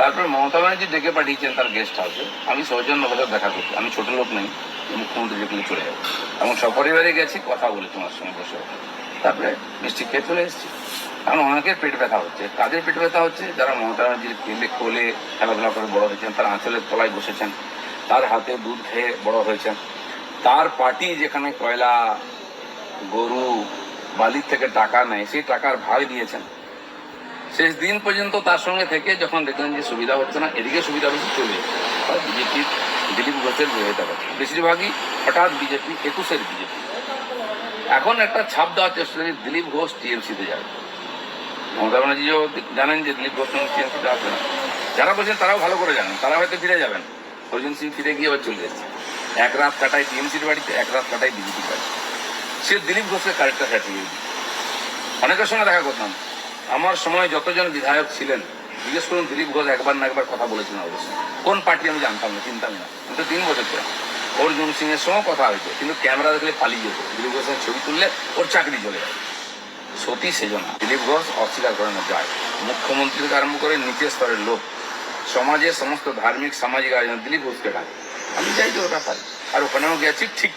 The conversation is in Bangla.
তারপরে মমতা ব্যানার্জি ডেকে পাঠিয়েছেন তার গেস্ট হাউসে আমি সৌজন্যভাবে দেখা করতে আমি ছোট লোক নেই, মুখ্যমন্ত্রী যেগুলো চলে যাব। এবং সপরিবারে গেছি, কথা বলে তোমার সঙ্গে বসে তারপরে মিষ্টি খেয়ে চলে এসেছি। এখন অনেকের পেট ব্যথা হচ্ছে। কাদের পেট ব্যথা হচ্ছে? যারা মমতা ব্যানার্জির কেলে কোলে খেলাধুলা করে বড় হয়েছেন, তার আঁচলের তলায় বসেছেন, তার হাতে দুধ খেয়ে বড় হয়েছেন। তার পার্টি যেখানে কয়লা, গরু, বালির থেকে টাকা নেয়, সেই টাকার ভাগ দিয়েছেন। শেষ দিন পর্যন্ত তার সঙ্গে থেকে যখন দেখলেন যে সুবিধা হচ্ছে না, এদিকে সুবিধা বেশি চলে বিজেপির দিলীপ ঘোষের বিরোধিতা করছে বেশিরভাগই হঠাৎ বিজেপি, একুশের বিজেপি। এখন একটা ছাপ দেওয়ার চেষ্টা যে দিলীপ ঘোষ টিএমসিতে যাবে। মমতা ব্যানার্জিও জানেন যে দিলীপ ঘোষ টিএমসিতে আসবে না। যারা বলছেন তারাও ভালো করে জানেন, তারা হয়তো ফিরে যাবেন। অর্জুন সিং ফিরে গিয়ে আবার চলে যাচ্ছে এক রাত কাটায় টিএমসির বাড়িতে, এক রাত কাটায় বিজেপির বাড়িতে। সে দিলীপ ঘোষের ক্যারেক্টার সার্টিফিকেট অনেকের সঙ্গে দেখা করতাম। আমার সময় যতজন বিধায়ক ছিলেন, জিজ্ঞেস করুন দিলীপ ঘোষ একবার না একবার কথা ওদের সঙ্গে। কোন পার্টি আমি জানতাম না, চিন্তাম না। কিন্তু তিন বছর ছিলাম অর্জুন সিং এর সঙ্গে কথা হয়েছে, কিন্তু ক্যামেরা দেখলে পালিয়ে যেত। দিলীপ ঘোষের ছবি তুললে ওর চাকরি চলে যায়। সতী সেজনা, দিলীপ ঘোষ অস্বীকার করে না যায়। মুখ্যমন্ত্রী থেকে আরম্ভ করে নিচের স্তরের লোক। সমাজের সমস্ত ধার্মিক, সামাজিক আয়োজন দিলীপ ঘোষকে ডাকে। আমি চাই যে ওটা আর ওখানেও গেছি, ঠিক